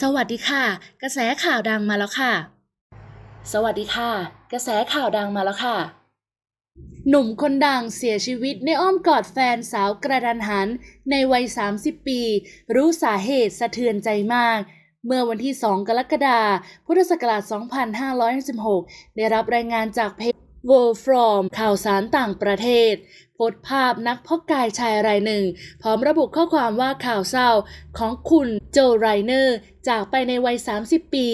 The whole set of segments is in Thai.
สวัสดีค่ะ กระแสข่าวดังมาแล้วค่ะ สวัสดีค่ะ กระแสข่าวดังมาแล้วค่ะ หนุ่มคนดังเสียชีวิตในอ้อมกอดแฟนสาวกระดันหัน ในวัย 30 ปี รู้สาเหตุสะเทือนใจมาก เมื่อวันที่ 2 กรกฎาคม พุทธศักราช 2516 ได้รับรายงานจากเพจ World From ข่าวสารต่างประเทศโพสต์ภาพนักเพาะกายชายรายหนึ่ง พร้อมระบุข้อความว่าข่าวเศร้าของคุณโจไรเนอร์ จากไปในวัย 30 ปี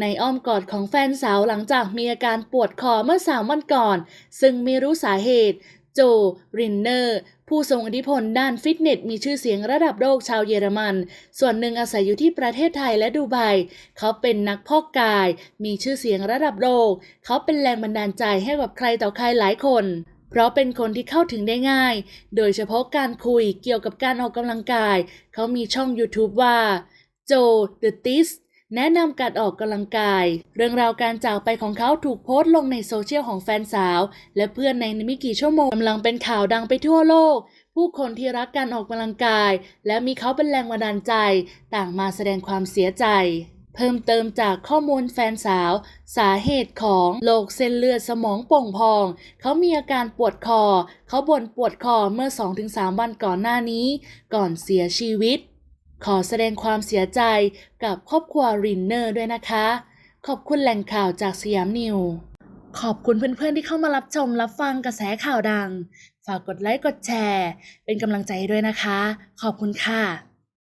ในอ้อมกอดของแฟนสาวหลังจากมีอาการปวดคอเมื่อสามวันก่อน ซึ่งไม่รู้สาเหตุ โจ รินเนอร์ ผู้ทรงอิทธิพลด้านฟิตเนส มีชื่อเสียงระดับโลกชาวเยอรมัน ส่วนหนึ่งอาศัยอยู่ที่ประเทศไทยและดูไบ เขาเป็นนักพอกกาย มีชื่อเสียงระดับโลก เขาเป็นแรงบันดาลใจให้กับใครต่อใครหลายคนเพราะเป็นคนที่เข้าถึงได้ง่าย โดยเฉพาะการคุยเกี่ยวกับการออกกำลังกาย เขามีช่อง YouTube ว่าโจ The t i s แนะนำการออกกำลังกาย เรื่องราวการจากไปของเขาถูกโพสต์ลงในโซเชียลของแฟนสาว และเพื่อนในไม่กี่ชั่วโมงกำลังเป็นข่าวดังไปทั่วโลก ผู้คนที่รักการออกกำลังกาย และมีเขาเป็นแรงบันดาลใจ ต่างมาแสดงความเสียใจ เพิ่มเติมจากข้อมูลแฟนสาว สาเหตุของโรคเส้นเลือดสมองโป่งพอง เขามีอาการปวดคอ เขาบ่นปวดคอเมื่อ 2-3 วันก่อนหน้านี้ ก่อนเสียชีวิต ขอแสดงความเสียใจกับครอบครัวรินเนอร์ด้วยนะคะ ขอบคุณแหล่งข่าวจากสยามนิว ขอบคุณเพื่อนๆที่เข้ามารับชมรับฟังกระแสข่าวดัง ฝากกดไลค์กดแชร์ เป็นกำลังใจด้วยนะคะ ขอบคุณค่ะ